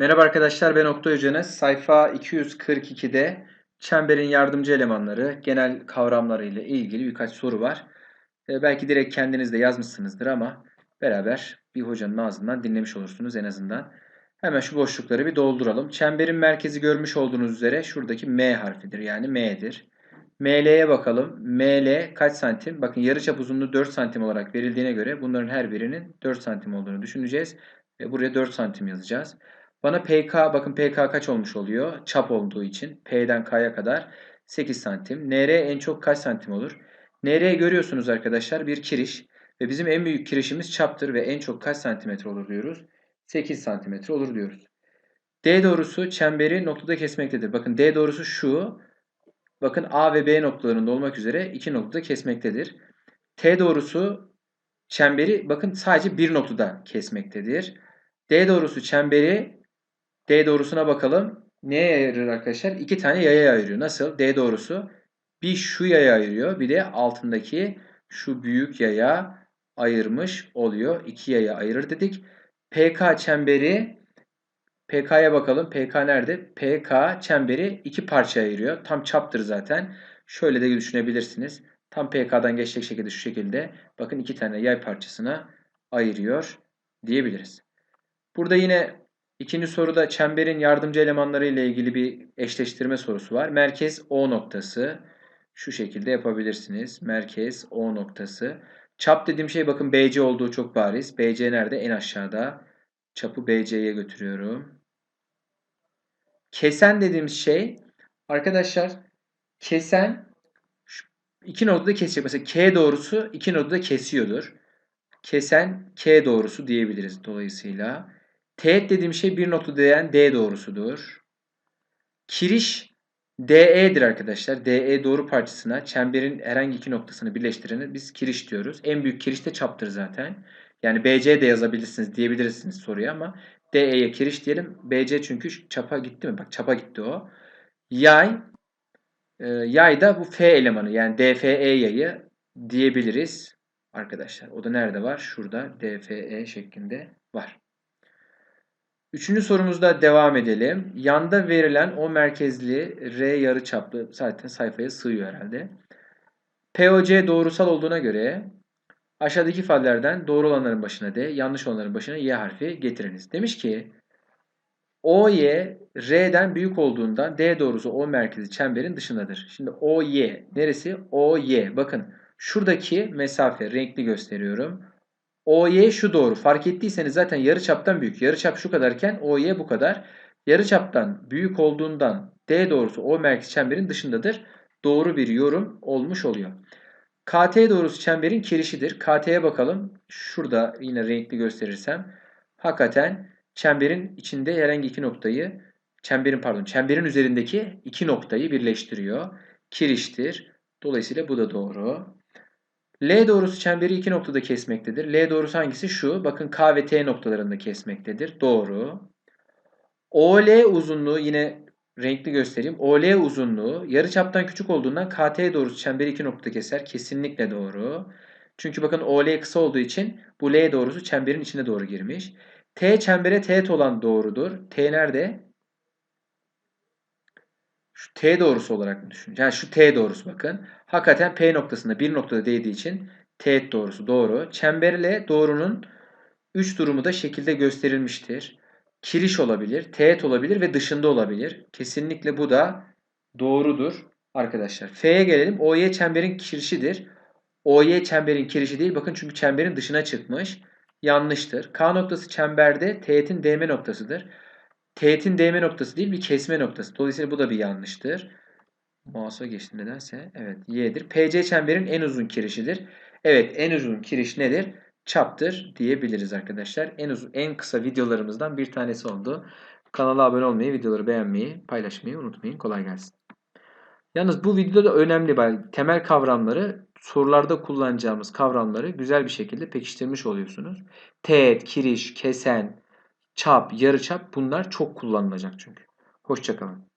Merhaba arkadaşlar ben Oktay Hocanız. Sayfa 242'de çemberin yardımcı elemanları, genel kavramları ile ilgili birkaç soru var. Ee, belki direkt kendiniz de yazmışsınızdır ama beraber bir hocanın ağzından dinlemiş olursunuz en azından. Hemen şu boşlukları bir dolduralım. Çemberin merkezi görmüş olduğunuz üzere şuradaki M harfidir yani M'dir. ML'ye bakalım. ML kaç santim? Bakın yarıçap uzunluğu 4 santim olarak verildiğine göre bunların her birinin 4 santim olduğunu düşüneceğiz. Ve buraya 4 santim yazacağız. Bana PK, bakın PK kaç olmuş oluyor? Çap olduğu için. P'den K'ya kadar 8 santim. NR en çok kaç santim olur? NR görüyorsunuz arkadaşlar bir kiriş. Ve bizim en büyük kirişimiz çaptır ve en çok kaç santimetre olur diyoruz? 8 santimetre olur diyoruz. D doğrusu çemberi noktada kesmektedir. Bakın D doğrusu şu. Bakın A ve B noktalarında olmak üzere iki noktada kesmektedir. T doğrusu çemberi bakın sadece bir noktada kesmektedir. D doğrusu çemberi D doğrusuna bakalım. Neye ayırır arkadaşlar? İki tane yaya ayırıyor. Nasıl? D doğrusu bir şu yaya ayırıyor. Bir de altındaki şu büyük yaya ayırmış oluyor. İki yaya ayırır dedik. PK çemberi PK'ya bakalım. PK nerede? PK çemberi iki parça ayırıyor. Tam çaptır zaten. Şöyle de düşünebilirsiniz. Tam PK'dan geçecek şekilde şu şekilde. Bakın iki tane yay parçasına ayırıyor diyebiliriz. Burada yine ikinci soruda çemberin yardımcı elemanları ile ilgili bir eşleştirme sorusu var. Merkez O noktası. Şu şekilde yapabilirsiniz. Merkez O noktası. Çap dediğim şey bakın BC olduğu çok bariz. BC nerede? En aşağıda. Çapı BC'ye götürüyorum. Kesen dediğimiz şey arkadaşlar kesen iki noktada kesecek. Mesela K doğrusu iki noktada kesiyordur. Kesen K doğrusu diyebiliriz dolayısıyla. Teğet dediğim şey bir noktada değen D doğrusudur. Kiriş DE'dir arkadaşlar. DE doğru parçasına çemberin herhangi iki noktasını birleştireni biz kiriş diyoruz. En büyük kiriş de çaptır zaten. Yani BC de yazabilirsiniz diyebilirsiniz soruya ama DE'ye kiriş diyelim. BC çünkü çapa gitti mi? Bak çapa gitti o. Yay e, yay da bu F elemanı yani DFE yayı diyebiliriz arkadaşlar. O da nerede var? Şurada DFE şeklinde var. Üçüncü sorumuzda devam edelim. Yanda verilen o merkezli R yarıçaplı zaten sayfaya sığıyor herhalde. POC doğrusal olduğuna göre aşağıdaki ifadelerden doğru olanların başına D, yanlış olanların başına Y harfi getiriniz. Demiş ki OY R'den büyük olduğundan D doğrusu O merkezi çemberin dışındadır. Şimdi OY neresi? OY. Bakın şuradaki mesafe renkli gösteriyorum. OY şu doğru. Fark ettiyseniz zaten yarıçaptan büyük. Yarıçap şu kadarken OY bu kadar. Yarıçaptan büyük olduğundan D doğrusu O merkez çemberin dışındadır. Doğru bir yorum olmuş oluyor. KT doğrusu çemberin kirişidir. KT'ye bakalım. Şurada yine renkli gösterirsem. Hakikaten çemberin içinde herhangi iki noktayı çemberin pardon çemberin üzerindeki iki noktayı birleştiriyor. Kiriştir. Dolayısıyla bu da doğru. L doğrusu çemberi iki noktada kesmektedir. L doğrusu hangisi? Şu. Bakın K ve T noktalarında kesmektedir. Doğru. OL uzunluğu yine renkli göstereyim. OL uzunluğu yarıçaptan küçük olduğundan KT doğrusu çemberi iki noktada keser. Kesinlikle doğru. Çünkü bakın OL kısa olduğu için bu L doğrusu çemberin içine doğru girmiş. T çembere teğet olan doğrudur. T nerede? Şu T doğrusu olarak mı düşünün? Yani şu T doğrusu bakın. Hakikaten P noktasında bir noktada değdiği için teğet doğrusu doğru. Çemberle doğrunun 3 durumu da şekilde gösterilmiştir. Kiriş olabilir, teğet olabilir ve dışında olabilir. Kesinlikle bu da doğrudur arkadaşlar. F'ye gelelim. OY çemberin kirişidir. OY çemberin kirişi değil. Bakın çünkü çemberin dışına çıkmış. Yanlıştır. K noktası çemberde teğetin DM noktasıdır. Teğetin DM noktası değil bir kesme noktası. Dolayısıyla bu da bir yanlıştır. Mouse'a geçti nedense. Evet Y'dir. PC çemberin en uzun kirişidir. Evet en uzun kiriş nedir? Çaptır diyebiliriz arkadaşlar. En uzun, en kısa videolarımızdan bir tanesi oldu. Kanala abone olmayı, videoları beğenmeyi, paylaşmayı unutmayın. Kolay gelsin. Yalnız bu videoda önemli temel kavramları sorularda kullanacağımız kavramları güzel bir şekilde pekiştirmiş oluyorsunuz. Teğet, kiriş, kesen, çap, yarıçap bunlar çok kullanılacak çünkü. Hoşçakalın.